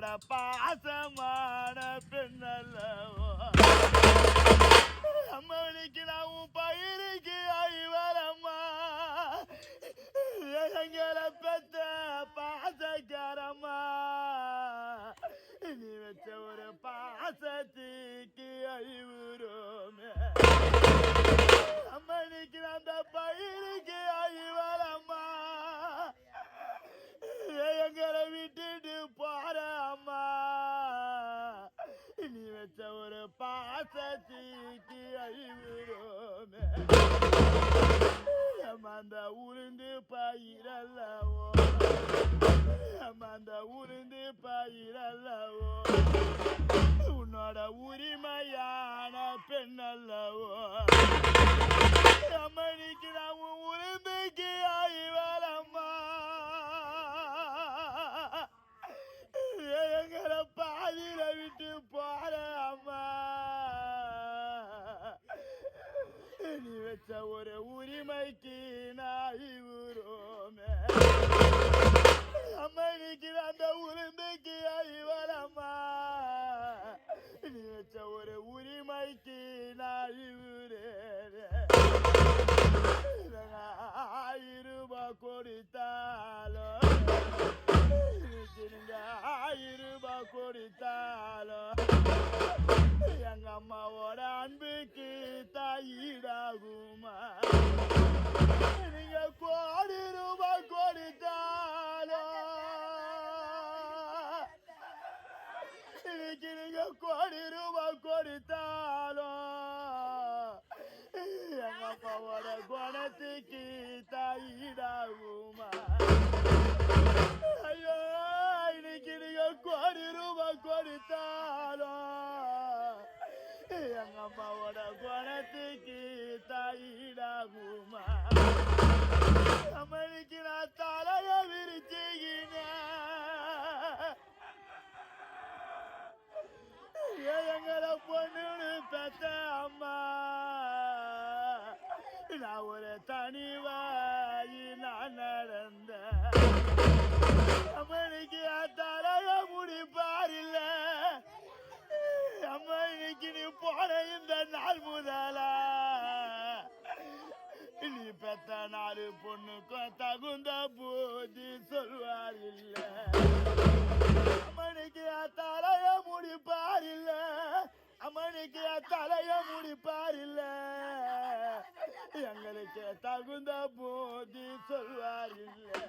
பாசமான பெண்ணல்லவோ. அம்மனுக்கு நான் உன் பயிருக்கு ஐவரம்மா எங்களை பெத்த பாசக்காரம்மா. நீ வச்ச ஒரு பாசத்துக்கு அழிவுறோமே அம்மனுக்கு பாசத்துக்கு அழிவுறோமே அந்த உளுந்து பயிரல்லவோ. அந்த உளுந்து பயிரல்லவோ. உன்னோட உரிமையான பெண்ணல்லவோ. அம்மனிக்கு ஒரு உரிமைக்கு நாய் உரோமே அம்மனிக்கு அந்த உளுந்துக்கு ஐவரம்மா நீ வச்ச ஒரு உரிமைக்கு நாய் ஆயிரூபா கொடுத்தாலோ? கொடுத்தாலும் இன்னைக்கு நீங்க ஆயிரம் ரூபாய் எங்க அம்மாவோட அன்புக்கு தாயி நீங்க கோடி ரூபாய் கொடுத்தாலும் இன்னைக்கு நீங்க கோடி ரூபாய் கொடுத்தாலும் எங்க அப்பாவோட குணத்துக்கு தாயிடாகுமா ஐயோ இன்னைக்கு நீங்க கோடி ரூபாய் கொடுத்தாலும் எங்க அம்மாவோட குணத்துக்கு தாயிடாகுமா நான் ஒரு தனிவாயி நான் நடந்த அம்மனுக்கு தலைய முடிப்பாரில்ல அம்மா இன்னைக்கு நீ போன இந்த நாள் முதலா. நீ பெத்த நாலு பொண்ணுக்கும் தகுந்த போதி சொல்வார் இல்ல அம்மனுக்கு தலைய முடிப்பார் இல்ல அம்மனுக்கு தலைய முடிப்பார் எங்களுக்கு தகுந்த போதி சொல்வார் இல்ல